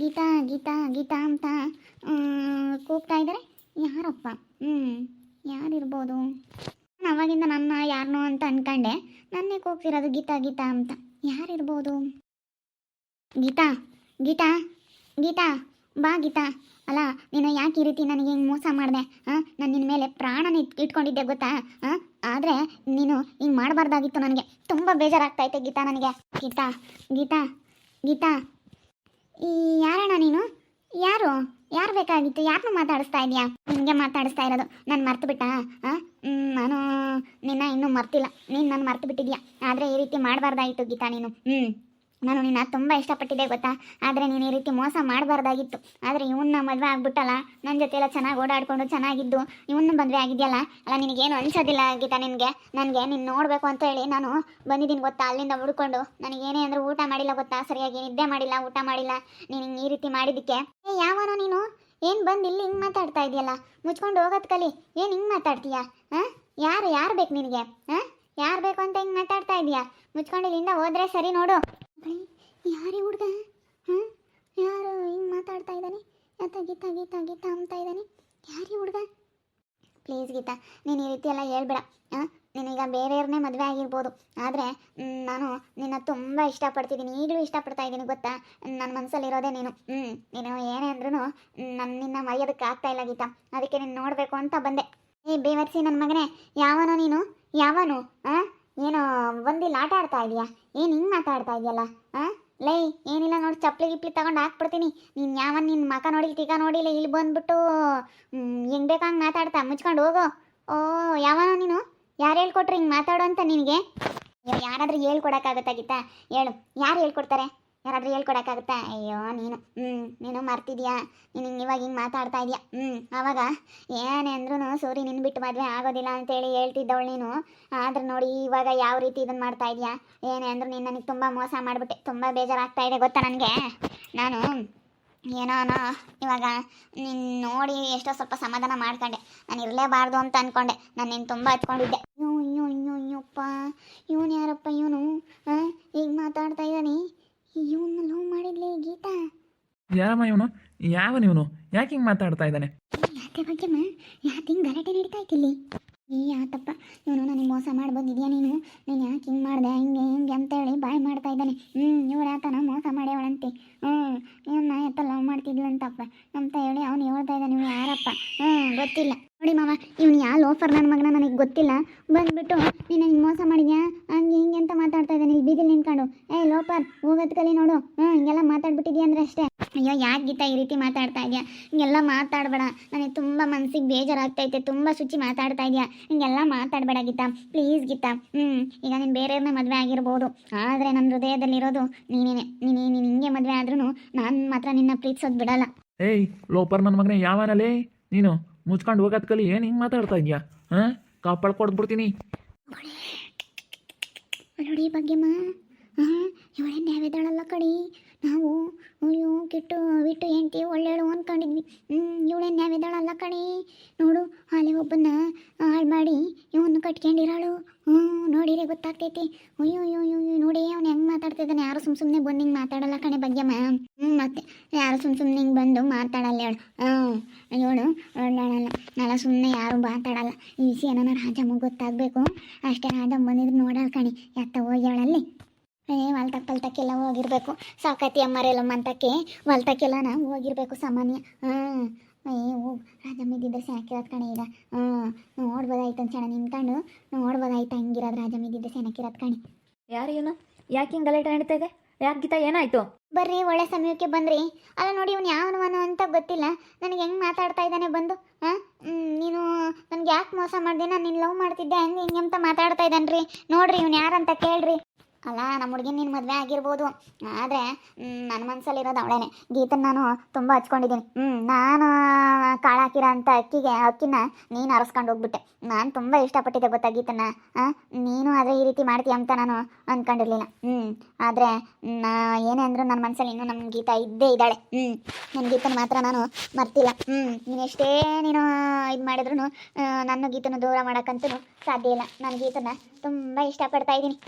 ಗೀತಾ ಗೀತಾ ಗೀತಾ ಅಂತ ಕೂಗ್ತಾ ಇದ್ದಾರೆ ಯಾರಪ್ಪ? ಹ್ಞೂ ಯಾರಿರ್ಬೋದು? ಅವಾಗಿಂದ ನನ್ನ ಯಾರನ್ನೋ ಅಂತ ಅನ್ಕೊಂಡೆ. ನನ್ನೇ ಕೂಗ್ತಿರೋದು ಗೀತಾ ಗೀತಾ ಅಂತ. ಯಾರಿರ್ಬೋದು? ಗೀತಾ ಗೀತಾ ಗೀತಾ, ಬಾ ಗೀತಾ. ಅಲ್ಲ, ನೀನು ಯಾಕೆ ಈ ರೀತಿ ನನಗೆ ಹಿಂಗೆ ಮೋಸ ಮಾಡಿದೆ? ಹಾಂ ನಾನು ನಿನ್ನ ಮೇಲೆ ಪ್ರಾಣನ ಇಟ್, ಇಟ್ಕೊಂಡಿದ್ದೆ ಗೊತ್ತಾ? ಹಾಂ ಆದರೆ ನೀನು ಹಿಂಗೆ ಮಾಡಬಾರ್ದಾಗಿತ್ತು ನನಗೆ. ತುಂಬ ಬೇಜಾರಾಗ್ತೈತೆ ಗೀತಾ ನನಗೆ. ಗೀತಾ ಗೀತಾ ಗೀತಾ ಈ ಯಾರಣ್ಣ ನೀನು? ಯಾರು? ಯಾರು ಬೇಕಾಗಿತ್ತು? ಯಾರನ್ನು ಮಾತಾಡಿಸ್ತಾ ಇದೆಯಾ ನಿಮಗೆ ಮಾತಾಡಿಸ್ತಾ ಇರೋದು. ನಾನು ಮರ್ತು ಬಿಟ್ಟ? ನಾನು ನಿನ್ನ ಇನ್ನೂ ಮರ್ತಿಲ್ಲ. ನೀನು ನಾನು ಮರ್ತು ಬಿಟ್ಟಿದ್ಯಾ? ಆದರೆ ಈ ರೀತಿ ಮಾಡಬಾರ್ದಾಯಿತು ಗೀತಾ ನೀನು. ಹ್ಞೂ ನಾನು ನಿನ್ನ ತುಂಬ ಇಷ್ಟಪಟ್ಟಿದ್ದೆ ಗೊತ್ತಾ? ಆದರೆ ನೀನು ಈ ರೀತಿ ಮೋಸ ಮಾಡಬಾರ್ದಾಗಿತ್ತು. ಆದರೆ ಇವನ್ನ ಮದುವೆ ಆಗ್ಬಿಟ್ಟಲ್ಲ? ನನ್ನ ಜೊತೆ ಎಲ್ಲ ಚೆನ್ನಾಗಿ ಓಡಾಡ್ಕೊಂಡು ಚೆನ್ನಾಗಿದ್ದು ಇವನ್ನ ಮದುವೆ ಆಗಿದೆಯಲ್ಲ? ಅಲ್ಲ, ನಿನಗೇನು ಅನಿಸೋದಿಲ್ಲ ಗೀತಾ ನಿನಗೆ? ನನಗೆ ನೀನು ನೋಡಬೇಕು ಅಂತ ಹೇಳಿ ನಾನು ಬಂದಿದ್ದೀನಿ ಗೊತ್ತಾ? ಅಲ್ಲಿಂದ ಹುಡ್ಕೊಂಡು. ನನಗೇನೇ ಅಂದರೆ ಊಟ ಮಾಡಿಲ್ಲ ಗೊತ್ತಾ? ಸರಿಯಾಗಿ ನಿದ್ದೆ ಮಾಡಿಲ್ಲ, ಊಟ ಮಾಡಿಲ್ಲ. ನೀನು ಈ ರೀತಿ ಮಾಡಿದ್ದಕ್ಕೆ? ಏ, ಯಾವನೋ ನೀನು? ಏನು ಬಂದು ಇಲ್ಲಿ ಹಿಂಗೆ ಮಾತಾಡ್ತಾ ಇದೆಯಲ್ಲ? ಮುಚ್ಕೊಂಡು ಹೋಗೋದು ಕಲಿ. ಏನು ಹಿಂಗೆ ಮಾತಾಡ್ತೀಯಾ? ಹಾಂ? ಯಾರು ಯಾರು ಬೇಕು ನಿನಗೆ? ಹಾಂ? ಯಾರು ಬೇಕು ಅಂತ ಹಿಂಗೆ ಮಾತಾಡ್ತಾ ಇದೀಯಾ? ಮುಚ್ಕೊಂಡು ಇಲ್ಲಿಂದ ಹೋದ್ರೆ ಸರಿ ನೋಡು. ಯಾರೇ ಹುಡುಗ, ಹಾಂ? ಯಾರು ಹಿಂಗೆ ಮಾತಾಡ್ತಾ ಇದ್ದಾನೆ? ಯಾತ ಗೀತಾ ಗೀತಾ ಗೀತಾ ಅಂತ ಇದ್ದಾನೆ? ಯಾರೇ ಹುಡ್ಗ? ಪ್ಲೀಸ್ ಗೀತಾ, ನೀನು ಈ ರೀತಿ ಎಲ್ಲ ಹೇಳ್ಬೇಡ, ಹಾಂ? ನಿನೀಗ ಬೇರೆಯವ್ರನ್ನೇ ಮದುವೆ ಆಗಿರ್ಬೋದು. ಆದರೆ ನಾನು ನಿನ್ನ ತುಂಬ ಇಷ್ಟಪಡ್ತಿದ್ದೀನಿ. ಈಗಲೂ ಇಷ್ಟಪಡ್ತಾ ಇದ್ದೀನಿ, ಗೊತ್ತಾ? ನನ್ನ ಮನಸ್ಸಲ್ಲಿರೋದೇ ನೀನು. ಹ್ಞೂ ನೀನು ಏನೇ ಅಂದ್ರೂ ನನ್ನ ನಿನ್ನ ಮರೆಯೋದಕ್ಕೆ ಆಗ್ತಾ ಇಲ್ಲ ಗೀತಾ. ಅದಕ್ಕೆ ನೀನು ನೋಡಬೇಕು ಅಂತ ಬಂದೆ. ಏ, ಬೇವರ್ಸಿ ನನ್ನ ಮಗನೇ, ಯಾವನೋ ನೀನು? ಯಾವನು? ಹಾಂ? ಏನೋ ಬಂದಿಲ್ಲ, ಆಟ ಆಡ್ತಾ ಇದೀಯಾ? ಏನು ಹಿಂಗೆ ಮಾತಾಡ್ತಾ ಇದೆಯಲ್ಲ? ಹಾಂ ಲೈ, ಏನಿಲ್ಲ ನೋಡಿ, ಚಪ್ಪಲಿ ಗಿಪ್ಲಿ ತಗೊಂಡು ಹಾಕ್ಬಿಡ್ತೀನಿ. ನೀನು ಯಾವ ನಿನ್ನ ಮಕ ನೋಡಿಲ್ಲ ತೀಗ ನೋಡಿಲ್ಲ, ಇಲ್ಲಿ ಬಂದ್ಬಿಟ್ಟು ಹೆಂಗೆ ಬೇಕಂಗೆ ಮಾತಾಡ್ತಾ, ಮುಚ್ಕೊಂಡು ಹೋಗೋ. ಓ, ಯಾವನೋ ನೀನು? ಯಾರು ಹೇಳ್ಕೊಟ್ರು ಹಿಂಗೆ ಮಾತಾಡೋ ಅಂತ ನಿನಗೆ? ಯಾರಾದರೂ ಹೇಳ್ಕೊಡಕ್ಕಾಗತ್ತಾ ಗೀತಾ? ಹೇಳು, ಯಾರು ಹೇಳ್ಕೊಡ್ತಾರೆ? ಯಾರಾದರೂ ಹೇಳ್ಕೊಡೋಕ್ಕಾಗುತ್ತಾ? ಅಯ್ಯೋ, ನೀನು. ಹ್ಞೂ ನೀನು ಮರ್ತಿದ್ಯಾ? ನೀನು ಹಿಂಗೆ ಇವಾಗ ಹಿಂಗೆ ಮಾತಾಡ್ತಾ ಇದೀಯಾ? ಹ್ಞೂ ಆವಾಗ ಏನೇ ಅಂದ್ರೂ ಸೂರಿ ನಿನ್ನ ಬಿಟ್ಟು ಮದುವೆ ಆಗೋದಿಲ್ಲ ಅಂತೇಳಿ ಹೇಳ್ತಿದ್ದವಳು ನೀನು. ಆದ್ರೆ ನೋಡಿ, ಇವಾಗ ಯಾವ ರೀತಿ ಇದನ್ನು ಮಾಡ್ತಾ ಇದೀಯಾ? ಏನೇ ಅಂದ್ರೂ ನೀನು ನನಗೆ ತುಂಬ ಮೋಸ ಮಾಡಿಬಿಟ್ಟೆ. ತುಂಬ ಬೇಜಾರಾಗ್ತಾ ಇದೆ ಗೊತ್ತಾ ನನಗೆ? ನಾನು ಏನೋ ಇವಾಗ ನಿನ್ನ ನೋಡಿ ಎಷ್ಟೋ ಸ್ವಲ್ಪ ಸಮಾಧಾನ ಮಾಡ್ಕೊಂಡೆ. ನಾನು ಇರಲೇಬಾರ್ದು ಅಂತ ಅಂದ್ಕೊಂಡೆ ನಾನು ನಿನ್ನ ತುಂಬ ಹಚ್ಕೊಂಡಿದ್ದೆ ಅಯ್ಯೋ ಅಯ್ಯೋ ಅಯ್ಯೋ, ಅಯ್ಯೋಪ್ಪ. ಇವನು ಯಾರಪ್ಪ ಇವನು? ಹಾಂ ಈಗ ಮಾತಾಡ್ತಾ ಇದ್ದಾನೆ. ಇವನು ಲವ್ ಮಾಡಿದ್ಲಿ ಗೀತಾ? ಯಾರಮ್ಮ ಇವನು? ಯಾವ ಇವನು? ಯಾಕೆ ಹಿಂಗೆ ಮಾತಾಡ್ತಾ ಇದ್ದಾನೆ? ಯಾತೆ ಬಗ್ಗೆ ಯಾಕೆ ಹಿಂಗೆ ಗಲಾಟೆ ನಡೀತಾ ಇತ್ತಿಲ್ಲಿ ಈ ಯಾತಪ್ಪ ಇವನು ಮೋಸ ಮಾಡಿ ಬಂದಿದ್ಯಾ ನೀನು? ನೀನು ಯಾಕೆ ಹಿಂಗೆ ಮಾಡಿದೆ? ಹಿಂಗೆ ಹಿಂಗೆ ಅಂತೇಳಿ ಬಾಯ್ ಮಾಡ್ತಾ ಇದ್ದಾನೆ. ಹ್ಞೂ ಇವ್ರು ಆತನ ಮೋಸ ಮಾಡ್ಯವಳಂತೆ ಹ್ಞೂ ಇವನ್ನ ಎತ್ತ ಲವ್ ಮಾಡ್ತಿದ್ಲಂತಪ್ಪ. ಅಂತ ಹೇಳಿ ಅವ್ನು ಹೇಳ್ತಾ ಇದ್ದಾನೆ ನೀವು ಯಾರಪ್ಪ? ಹ್ಞೂ ಗೊತ್ತಿಲ್ಲ. ನೋಡಿ ಮಾವ, ಇವ್ನು ಯಾವ ಲೋಫರ್ ನನ್ನ ಮಗನ ನನಗೆ ಗೊತ್ತಿಲ್ಲ. ಬಂದ್ಬಿಟ್ಟು, ನೀನು ಹಿಂಗೆ ಮೋಸ ಮಾಡಿದ್ಯಾ? ಹಂಗೆ ಹಿಂಗೆ ಅಂತ ಮಾತಾಡ್ತಾ ಇದ್ದಾನೆ, ಇಲ್ಲಿ ಬೀದಿಲಿ ನಿಂತ್ಕೊಂಡು. ಏ ಲೋಫರ್ ಹೋಗೋದ್ ಕಲಿ ನೋಡು. ಹ್ಞೂ ಹಿಂಗೆಲ್ಲ ಮಾತಾಡ್ಬಿಟ್ಟಿದ್ಯಾ ಅಂದ್ರೆ ಅಷ್ಟೇ. ಅಯ್ಯೋ ಯಾಕೆ ಗೀತಾ ಈ ರೀತಿ ಮಾತಾಡ್ತಾ ಇದೆಯಾ? ಹಿಂಗೆಲ್ಲ ಮಾತಾಡಬೇಡ. ನನಗೆ ತುಂಬ ಮನಸ್ಸಿಗೆ ಬೇಜಾರಾಗ್ತೈತೆ ತುಂಬ ಶುಚಿ ಮಾತಾಡ್ತಾ ಇದೆಯಾ? ಹಿಂಗೆಲ್ಲ ಮಾತಾಡಬೇಡ ಗೀತಾ. ಪ್ಲೀಸ್ ಗೀತಾ. ಹ್ಞೂ ಈಗ ನೀನು ಬೇರೆಯವ್ರನ್ನ ಮದುವೆ ಆಗಿರ್ಬೋದು. ಆದರೆ ನನ್ನ ಹೃದಯದಲ್ಲಿರೋದು ನೀನೇನೆ. ನೀನೇ ನೀನು ಹಿಂಗೆ ಮದುವೆ ಆದ್ರೂ ನಾನು ಮಾತ್ರ ನಿನ್ನ ಪ್ರೀತಿಸೋದು ಬಿಡಲ್ಲ. ಏಯ್ ಲೋಪರ್ ನನ್ನ ಮಗನೇ ಯಾವನಲೇ ನೀನು ಮುಚ್ಕೊಂಡು ಹೋಗೋದ್ ಕಲಿ ಏನು ಹಿಂಗೆ ಮಾತಾಡ್ತಾ ಇದೆಯಾ? ಹಾಂ? ಕಾಪಾಡ್ ಕೊಡ್ಬಿಡ್ತೀನಿ ನೋಡಿ ಮಾ. ಹಾಂ? ಇವಳೇ ನ್ಯಾಯದಳಲ್ಲ ಕಡಿ ನಾವು ಅಯ್ಯೋ, ಕೆಟ್ಟು ಬಿಟ್ಟು ಹೆಂಡ್ತಿ ಒಳ್ಳೆಯಳು ಅಂದ್ಕೊಂಡಿದ್ವಿ ಹ್ಞೂ ಇವಳೇ ನ್ಯಾವಿದ್ದಾಳಲ್ಲ ಕಣಿ. ನೋಡು, ಅಲ್ಲಿ ಒಬ್ಬನ್ನ ಹಾಳು ಮಾಡಿ ಇವನು ಕಟ್ಕೊಂಡಿರಾಳು. ಹ್ಞೂ ನೋಡಿರಿ ಗೊತ್ತಾಗ್ತೈತಿ. ಅಯ್ಯೋ ಅಯ್ಯೋ ಅಯ್ಯೋ ನೋಡಿ ಅವ್ನು ಹೆಂಗೆ ಮಾತಾಡ್ತಿದ್ದಾನೆ. ಯಾರು ಸುಮ್ಮ ಸುಮ್ಮನೆ ಬಂದು ಹಿಂಗೆ ಮಾತಾಡಲ್ಲ ಕಣೆ ಭಾಗ್ಯಮ್ಮ. ಹ್ಞೂ ಮತ್ತೆ ಯಾರು ಸುಮ್ಮ ಸುಮ್ಮನೆ ಹಿಂಗೆ ಬಂದು ಮಾತಾಡಲ್ಲ ಹೇಳು ಹ್ಞೂ ಇವಳು ಒಳ್ಳೆಯಳಲ್ಲ ನಾಳೆ ಸುಮ್ಮನೆ ಯಾರು ಮಾತಾಡಲ್ಲ. ಈ ವಿಷಯ ನನ್ನ ರಾಜಮ್ಮ ಗೊತ್ತಾಗಬೇಕು. ಅಷ್ಟೇ ರಾಜಮ್ಮ ಬಂದಿದ್ರು ನೋಡಲ್ಲ ಕಣಿ. ಎತ್ತ ಹೋಗ್ಯಾಳಲ್ಲಿ. ಏ ಹೊಲ್ತಕ್ಕೆ ಪಲ್ತಕ್ಕೆಲ್ಲ ಹೋಗಿರ್ಬೇಕು. ಸಾಕತಿ ಅಮ್ಮರೆಲ್ಲ ಮಂತಕ್ಕೆ ಹೊಲ್ತಕ್ಕೆಲ್ಲ ನಾವು ಹೋಗಿರ್ಬೇಕು ಸಾಮಾನ್ಯ. ಹಾಂ ಏ ಹೋಗ್. ರಾಜಮ್ಮ ಇದ್ದಿದ್ರೆ ಸಾಕಿರೋದು ಕಣೆ ಈಗ. ಹಾಂ ನೋಡ್ಬೋದಾಯ್ತು ಅಂತ ನಿಂತ್ಕೊಂಡು ನೋಡ್ಬೋದಾಯ್ತು ಹಂಗಿರೋದು ರಾಜಮ್ಮ ಇದ್ದಿದ್ರೆ ಸೆನಕಿರೋದು ಕಣೆ. ಯಾರು ಇವನು? ಯಾಕೆ ಹಿಂಗೆ ಗಲಾಟೆ ನಡೀತಾ ಇದೆ? ಯಾಕೆ ಗೀತಾ ಏನಾಯ್ತು? ಬರ್ರಿ ಒಳ್ಳೆ ಸಮಯಕ್ಕೆ ಬಂದ್ರಿ. ಅಲ್ಲ ನೋಡಿ ಇವನು ಯಾವನು ಅಂತ ಗೊತ್ತಿಲ್ಲ. ನನಗೆ ಹೆಂಗೆ ಮಾತಾಡ್ತಾ ಇದ್ದಾನೆ ಬಂದು? ಹಾಂ ನೀನು ನನಗೆ ಯಾಕೆ ಮೋಸ ಮಾಡಿದೆ? ನಾನು ನಿನ್ನ ಲವ್ ಮಾಡ್ತಿದ್ದೆ. ಹಂಗೆ ಹಿಂಗೆ ಅಂತ ಮಾತಾಡ್ತಾ ಇದ್ದಾನೆ ರೀ ನೋಡ್ರಿ ಇವ್ನು ಯಾರಂತ ಕೇಳ್ರಿ. ಅಲ್ಲ ನಮ್ಮ ಹುಡುಗಿನ ನೀನು ಮದುವೆ ಆಗಿರ್ಬೋದು. ಆದರೆ ನನ್ನ ಮನಸ್ಸಲ್ಲಿರೋದು ಅವಳೇನೆ. ಗೀತನ ನಾನು ತುಂಬ ಹಚ್ಕೊಂಡಿದ್ದೀನಿ. ಹ್ಞೂ ನಾನು ಕಾಳಾಕಿರೋ ಅಂಥ ಅಕ್ಕಿಗೆ, ಅಕ್ಕಿನ ನೀನು ಅರಸ್ಕೊಂಡು ಹೋಗ್ಬಿಟ್ಟೆ. ನಾನು ತುಂಬ ಇಷ್ಟಪಟ್ಟಿದ್ದೆ ಗೊತ್ತಾ ಗೀತನ ನೀನು ಆದರೆ ಈ ರೀತಿ ಮಾಡ್ತೀಯ ಅಂತ ನಾನು ಅಂದ್ಕೊಂಡಿರಲಿಲ್ಲ ಹ್ಞೂ ಆದರೆ, ನಾ ಏನೇ ಅಂದರೂ ನನ್ನ ಮನಸ್ಸಲ್ಲಿ ಇನ್ನೂ ನಮ್ಮ ಗೀತ ಇದ್ದೇ ಇದ್ದಾಳೆ. ಹ್ಞೂ ನನ್ನ ಗೀತನ ಮಾತ್ರ ನಾನು ಮರ್ತಿಲ್ಲ. ಹ್ಞೂ ನೀನು ಎಷ್ಟೇ ನೀನು ಇದು ಮಾಡಿದ್ರು ನನ್ನ ಗೀತನ ದೂರ ಮಾಡೋಕ್ಕಂತೂ ಸಾಧ್ಯ ಇಲ್ಲ. ನನ್ನ ಗೀತನ ತುಂಬ ಇಷ್ಟಪಡ್ತಾ ಇದ್ದೀನಿ.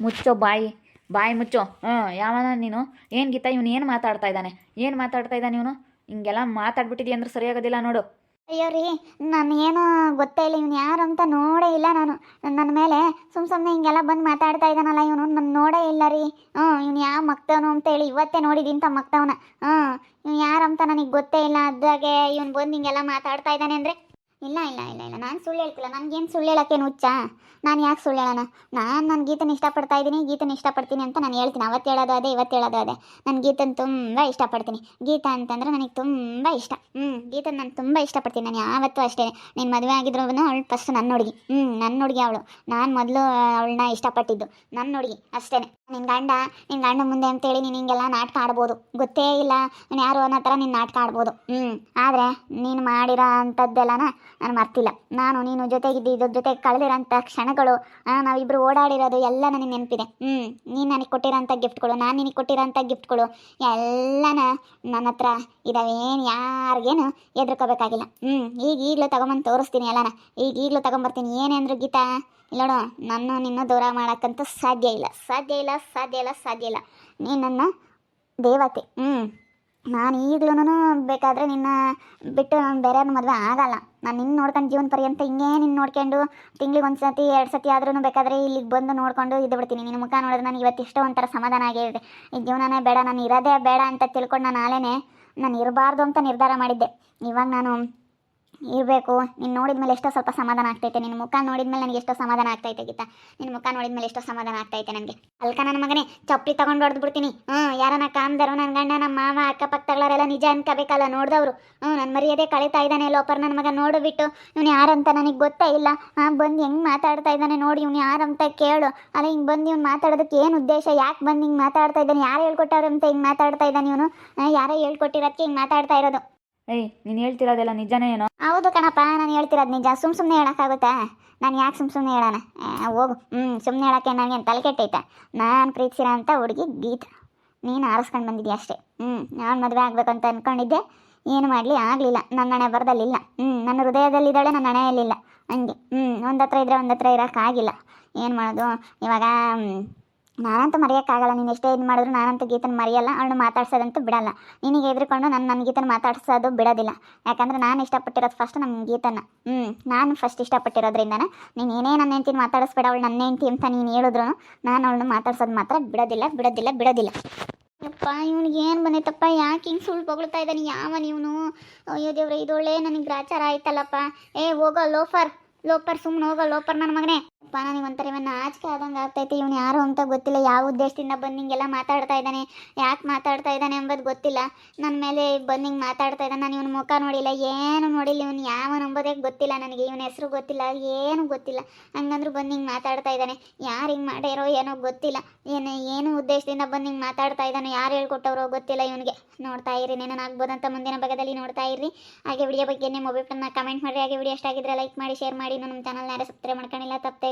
ಮುಚ್ಚೋ ಬಾಯಿ ಬಾಯಿ ಮುಚ್ಚೋ. ಹ್ಞೂ ಯಾವನ ನೀನು? ಏನು ಗೀತಾ, ಇವನು ಏನು ಮಾತಾಡ್ತಾ ಇದ್ದಾನೆ? ಏನು ಮಾತಾಡ್ತಾ ಇದ್ದಾನೆ ಇವನು? ಹಿಂಗೆಲ್ಲ ಮಾತಾಡ್ಬಿಟ್ಟಿದ್ಯ ಅಂದ್ರೆ ಸರಿಯಾಗೋದಿಲ್ಲ ನೋಡು. ಅಯ್ಯೋ ರೀ, ನಾನು ಏನೋ ಗೊತ್ತೇ ಇಲ್ಲ, ಇವನು ಯಾರು ಅಂತ ನೋಡೇ ಇಲ್ಲ ನಾನು. ನನ್ನ ಮೇಲೆ ಸುಮ್ಮ ಸುಮ್ಮನೆ ಹಿಂಗೆಲ್ಲ ಬಂದು ಮಾತಾಡ್ತಾ ಇದ್ದಾನಲ್ಲ ಇವನು ನನ್ನ ನೋಡೇ ಇಲ್ಲ ರೀ. ಹ್ಞೂ ಇವನು ಯಾವ ಮಕ್ತವನು ಅಂತೇಳಿ ಇವತ್ತೇ ನೋಡಿದಿಂತ ಮಕ್ತವನ ಹ್ಞೂ ಇವ್ನು ಯಾರಂತ ನನಗೆ ಗೊತ್ತೇ ಇಲ್ಲ ಅದಾಗೆ ಇವನು ಬಂದು ಹಿಂಗೆಲ್ಲ ಮಾತಾಡ್ತಾ ಇದ್ದಾನೆ ಅಂದರೆ ಇಲ್ಲ ಇಲ್ಲ ಇಲ್ಲ ಇಲ್ಲ. ನಾನು ಸುಳ್ಳು ಹೇಳ್ತಿಲ್ಲ. ನನಗೇನು ಸುಳ್ಳು ಹೇಳೋಕ್ಕೇನು ಹುಚ್ಚ? ನಾನು ಯಾಕೆ ಸುಳ್ಳು ಹೇಳೋಣ? ನಾನು ನನ್ನ ಗೀತನ ಇಷ್ಟಪಡ್ತಾ ಇದ್ದೀನಿ ಗೀತನ ಇಷ್ಟಪಡ್ತೀನಿ ಅಂತ ನಾನು ಹೇಳ್ತೀನಿ. ಅವತ್ತು ಹೇಳೋದು ಅದೇ ಇವತ್ತು ಹೇಳೋದು ಅದೇ. ನನ್ನ ಗೀತನ ತುಂಬ ಇಷ್ಟಪಡ್ತೀನಿ. ಗೀತ ಅಂತಂದ್ರೆ ನನಗೆ ತುಂಬ ಇಷ್ಟ. ಹ್ಞೂ ಗೀತನ ನಾನು ತುಂಬ ಇಷ್ಟಪಡ್ತೀನಿ. ನಾನು ಯಾವತ್ತೂ ಅಷ್ಟೇ. ನಿನ್ನ ಮದುವೆ ಆಗಿದ್ರು ಅವಳು ಫಸ್ಟ್ ನನ್ನ ಹುಡುಗಿ. ಹ್ಞೂ ನನ್ನ ಹುಡುಗಿ ಅವಳು. ನಾನು ಮೊದಲು ಅವಳನ್ನ ಇಷ್ಟಪಟ್ಟಿದ್ದು. ನನ್ನ ಹುಡುಗಿ ಅಷ್ಟೇ. ನಿನ್ನ ಗಂಡ ನಿನ್ನ ಗಂಡ ಮುಂದೆ ಅಂತೇಳಿ ನೀನು ಹಿಂಗೆಲ್ಲ ನಾಟಕ ಆಡ್ಬೋದು. ಗೊತ್ತೇ ಇಲ್ಲ. ನಾನು ಯಾರು ಅನ್ನೋ ಥರ ನೀನು ನಾಟಕ ಆಡ್ಬೋದು. ಹ್ಞೂ ಆದರೆ ನೀನು ಮಾಡಿರೋ ಅಂಥದ್ದೆಲ್ಲನ ನಾನು ಮರ್ತಿಲ್ಲ. ನಾನು, ನೀನು ಜೊತೆಗಿದ್ದು ಜೊತೆ ಕಳೆದಿರೋಂಥ ಕ್ಷಣಗಳು ನಾವಿಬ್ಬರು ಓಡಾಡಿರೋದು ಎಲ್ಲ ನನಗೆ ನೆನಪಿದೆ. ಹ್ಞೂ ನೀನು ನನಗೆ ಕೊಟ್ಟಿರೋಂಥ ಗಿಫ್ಟ್ಗಳು, ನಾನು ನಿನಗೆ ಕೊಟ್ಟಿರೋಂಥ ಗಿಫ್ಟ್ಗಳು, ಎಲ್ಲನ ನನ್ನ ಹತ್ರ ಇದಾವೇನು ಯಾರಿಗೇನು ಎದುರ್ಕೋಬೇಕಾಗಿಲ್ಲ ಹ್ಞೂ ಈಗ ಈಗಲೂ ತಗೊಂಬಂದು ತೋರಿಸ್ತೀನಿ ಎಲ್ಲನ. ಈಗ ಈಗಲೂ ತಗೊಂಬರ್ತೀನಿ. ಏನೇ ಅಂದ್ರು ಗೀತಾ ನೋಡು, ನನ್ನ ನಿನ್ನ ದೂರ ಮಾಡೋಕ್ಕಂತೂ ಸಾಧ್ಯ ಇಲ್ಲ. ಸಾಧ್ಯ ಇಲ್ಲ ಸಾಧ್ಯ ಇಲ್ಲ ಸಾಧ್ಯ ಇಲ್ಲ. ನೀನು ನನ್ನ ದೇವತೆ. ಹ್ಞೂ ನಾನು ಈಗಲೂ ಬೇಕಾದರೆ ನಿನ್ನ ಬಿಟ್ಟು ನಾನು ಬೇರೆಯವ್ರ ಮದುವೆ ಆಗಲ್ಲ. ನಾನು ನಿನ್ನ ನೋಡ್ಕೊಂಡು ಜೀವನ ಪರ್ಯಂತ ಹಿಂಗೇ ನಿನ್ನ ನೋಡ್ಕೊಂಡು ತಿಂಗ್ಳಿಗೆ ಒಂದು ಸತಿ ಎರಡು ಸತಿ ಆದ್ರೂ ಬೇಕಾದರೆ ಇಲ್ಲಿಗೆ ಬಂದು ನೋಡ್ಕೊಂಡು ಇದ್ದು ಬಿಡ್ತೀನಿ. ನಿನ್ನ ಮುಖ ನೋಡಿದ್ರೆ ನಾನು ಇವತ್ತು ಇಷ್ಟೋ ಒಂಥರ ಸಮಾಧಾನ ಆಗಿದೆ. ಈ ಜೀವನನೇ ಬೇಡ, ನಾನು ಇರೋದೇ ಬೇಡ ಅಂತ ತಿಳ್ಕೊಂಡು ನಾನು ಆಲೇನೆ ನಾನು ಇರಬಾರ್ದು ಅಂತ ನಿರ್ಧಾರ ಮಾಡಿದ್ದೆ. ಇವಾಗ ನಾನು ಇರಬೇಕು. ನೀನು ನೋಡಿದ ಮೇಲೆ ಎಷ್ಟೋ ಸ್ವಲ್ಪ ಸಮಾಧಾನ ಆಗ್ತೈತೆ. ನಿನ್ನ ಮುಖ ನೋಡಿದ ಮೇಲೆ ನನಗೆ ಎಷ್ಟೋ ಸಮಾಧಾನ ಆಗ್ತೈತೆ ಗೀತಾ. ನಿನ್ನ ಮುಖ ನೋಡಿದ ಮೇಲೆ ಎಷ್ಟೋ ಸಮಾಧಾನ ಆಗ್ತೈತೆ ನನಗೆ. ಅಲ್ಕ ನನ್ನ ಮಗನೇ, ಚಪ್ಪಲಿ ತಗೊಂಡು ಹೊಡೆದು ಬಿಡ್ತೀನಿ. ಹ್ಞೂ ಯಾರನ್ನ ಕಾಮ್ದರು ನನ್ನ ಗಂಡ ನಮ್ಮ ಮಾವ ಅಕ್ಕಪಕ್ಕದವರೆಲ್ಲ ನಿಜ ಅನ್ಕೋಬೇಕಲ್ಲ ನೋಡಿದವರು. ಹ್ಞೂ ನನ್ನ ಮರ್ಯಾದೆ ಕಳೀತಾ ಇದ್ದಾನೆ ಲೋಪರ್ ನನ್ನ ಮಗ ನೋಡಿಬಿಟ್ಟು ಇವ್ನು ಯಾರಂತ ನನಗೆ ಗೊತ್ತೇ ಇಲ್ಲ. ಹಾಂ, ಬಂದು ಹೆಂಗೆ ಮಾತಾಡ್ತಾ ಇದ್ದಾನೆ ನೋಡಿ, ಇವ್ನು ಯಾರಂತ ಕೇಳು. ಅಲ್ಲ ಹಿಂಗೆ ಬಂದು ಇವ್ನು ಮಾತಾಡೋದಕ್ಕೆ ಏನು ಉದ್ದೇಶ? ಯಾಕೆ ಬಂದು ಹಿಂಗೆ ಮಾತಾಡ್ತಾ ಇದ್ದಾನೆ? ಯಾರು ಹೇಳ್ಕೊಟ್ಟವ್ರು ಅಂತ ಹಿಂಗೆ ಮಾತಾಡ್ತಾ ಇದ್ದಾನೆ ಇವನು? ಯಾರೋ ಹೇಳ್ಕೊಟ್ಟಿರೋದಕ್ಕೆ ಹಿಂಗೆ ಮಾತಾಡ್ತಾ ಇರೋದು. ಏಯ್, ನೀನು ಹೇಳ್ತಿರೋದೆಲ್ಲ ನಿಜನೇ ಏನೋ? ಹೌದು ಕಣಪ್ಪ, ನಾನು ಹೇಳ್ತಿರೋದು ನಿಜ. ಸುಮ್ ಸುಮ್ಮನೆ ಹೇಳೋಕ್ಕಾಗುತ್ತಾ? ನಾನು ಯಾಕೆ ಸುಮ್ ಸುಮ್ನೆ ಹೇಳೋಣ? ಹೋಗು. ಹ್ಞೂ ಸುಮ್ಮನೆ ಹೇಳೋಕ್ಕೆ ನನಗೆ ತಲೆ ಕೆಟ್ಟೈತೆ ನಾನು ಪ್ರೀತಿಸಿರೋ ಅಂತ ಹುಡುಗಿ ಗೀತ. ನೀನು ಆರಿಸ್ಕೊಂಡು ಬಂದಿದ್ಯಾ ಅಷ್ಟೇ. ಹ್ಞೂ ನಾನು ಮದುವೆ ಅಂತ ಅಂದ್ಕೊಂಡಿದ್ದೆ ಏನು ಮಾಡಲಿ? ಆಗಲಿಲ್ಲ. ನನ್ನ ಹಣೆ ಬರದಲ್ಲಿಲ್ಲ. ಹ್ಞೂ ನನ್ನ ಹೃದಯದಲ್ಲಿದ್ದಾಳೆ, ನನ್ನ ಹಣೆಯಲ್ಲಿಲ್ಲ. ಹಂಗೆ. ಹ್ಞೂ ಒಂದತ್ರ ಹತ್ರ ಇದ್ದರೆ ಒಂದು ಹತ್ರ ಇರೋಕ್ಕಾಗಿಲ್ಲ ಏನು ಮಾಡೋದು? ಇವಾಗ ನಾನಂತೂ ಮರೆಯೋಕ್ಕಾಗಲ್ಲ. ನೀನು ಎಷ್ಟೇ ಇದು ಮಾಡಿದ್ರು ನಾನಂತೂ ಗೀತನ ಮರೆಯಲ್ಲ ಅವಳು ಮಾತಾಡ್ಸೋದಂತೂ ಬಿಡಲ್ಲ. ನಿನಗೆ ಎದ್ರುಕೊಂಡು ನಾನು ನನ್ನ ಗೀತನ ಮಾತಾಡ್ಸೋದು ಬಿಡೋದಿಲ್ಲ. ಯಾಕಂದ್ರೆ ನಾನು ಇಷ್ಟಪಟ್ಟಿರೋದು ಫಸ್ಟ್ ನಮ್ಮ ಗೀತನ. ಹ್ಞೂ ನಾನು ಫಸ್ಟ್ ಇಷ್ಟಪಟ್ಟಿರೋದ್ರಿಂದನೇ ನೀನು ಏನೇ ನನ್ನ ಹೆಂಡ್ತಿನ ಮಾತಾಡಿಸ್ಬೇಡ, ಅವಳು ನನ್ನ ಹೆಂಡ್ತಿ ಅಂತ ನೀನು ಹೇಳಿದ್ರು ನಾನು ಅವಳನ್ನ ಮಾತಾಡ್ಸೋದು ಮಾತ್ರ ಬಿಡೋದಿಲ್ಲ ಬಿಡೋದಿಲ್ಲ ಬಿಡೋದಿಲ್ಲ. ಅಪ್ಪ ಇವನಿಗೆ ಏನು ಬಂದೈತಪ್ಪ? ಯಾಕೆ ಹಿಂಗೆ ಸುಳ್ಳು ಬೊಗಳ್ತಾ ಇದ್ದಾನೆ? ಯಾವ ನೀವನು ಅಯ್ಯೋ ದೇವ್ರೆ, ಇದೊಳ್ಳೆ ನನಗೆ ಗ್ರಾಚಾರ ಆಯ್ತಲ್ಲಪ್ಪ. ಏ, ಹೋಗೋ ಲೋಫರ್ ಲೋಪರ್ ಸುಮ್ಮನೆ ಹೋಗೋ ಲೋಪರ್ ನನ್ನ ಮಗನೇ. ಅಪ್ಪ ನನಗೆ ಒಂಥರ ಇವನ್ನ ಆಚಿಕೆ ಆದಂಗೆ ಆಗ್ತೈತೆ. ಇವನು ಯಾರು ಅಂತ ಗೊತ್ತಿಲ್ಲ. ಯಾವ ಉದ್ದೇಶದಿಂದ ಬಂದು ಹಿಂಗೆಲ್ಲ ಮಾತಾಡ್ತಾ ಇದ್ದಾನೆ? ಯಾಕೆ ಮಾತಾಡ್ತಾ ಇದ್ದಾನೆ ಎಂಬುದು ಗೊತ್ತಿಲ್ಲ. ನನ್ನ ಮೇಲೆ ಬಂದು ಹಿಂಗೆ ಮಾತಾಡ್ತಾ ಇದ್ದಾನೆ. ನಾನು ಇವನ ಮುಖ ನೋಡಿಲ್ಲ. ಏನು ನೋಡಿಲ್ಲ ಇವನು. ಯಾವನು ಎಂಬುದೇ ಗೊತ್ತಿಲ್ಲ ನನಗೆ. ಇವನ ಹೆಸರು ಗೊತ್ತಿಲ್ಲ. ಏನು ಗೊತ್ತಿಲ್ಲ. ಹಂಗಂದ್ರೂ ಬಂದು ಹಿಂಗೆ ಮಾತಾಡ್ತಾ ಇದ್ದಾನೆ. ಯಾರು ಹಿಂಗೆ ಮಾಡ್ಯಾರೋ ಏನೋ ಗೊತ್ತಿಲ್ಲ. ಏನು ಏನು ಉದ್ದೇಶದಿಂದ ಬಂದು ಹಿಂಗೆ ಮಾತಾಡ್ತಾ ಇದ್ದಾನೆ? ಯಾರು ಹೇಳ್ಕೊಟ್ಟವ್ರೋ ಗೊತ್ತಿಲ್ಲ ಇವನಿಗೆ. ನೋಡ್ತಾ ಇರಿ ಏನೇನು ಆಗ್ಬೋದಂತ ಮುಂದಿನ ಭಾಗದಲ್ಲಿ ನೋಡ್ತಾ ಇರಿ ಹಾಗೆ ವಿಡಿಯೋ ಬಗ್ಗೆ ನಿಮ್ಮ ಅಭಿಪ್ರಾಯನ ಕಮೆಂಟ್ ಮಾಡಿ ಹಾಗೆ ವಿಡಿಯೋ ಎಷ್ಟಾಗಿದ್ರೆ ಲೈಕ್ ಮಾಡಿ ಶೇರ್ ಮಾಡಿ. ನಮ್ಮ ಚಾನಲ್ನ ಯಾರು ಸಬ್ಸ್ಕ್ರೈಬ್ ಮಾಡ್ಕೊಂಡಿಲ್ಲ. ತಪ್ಪದೆ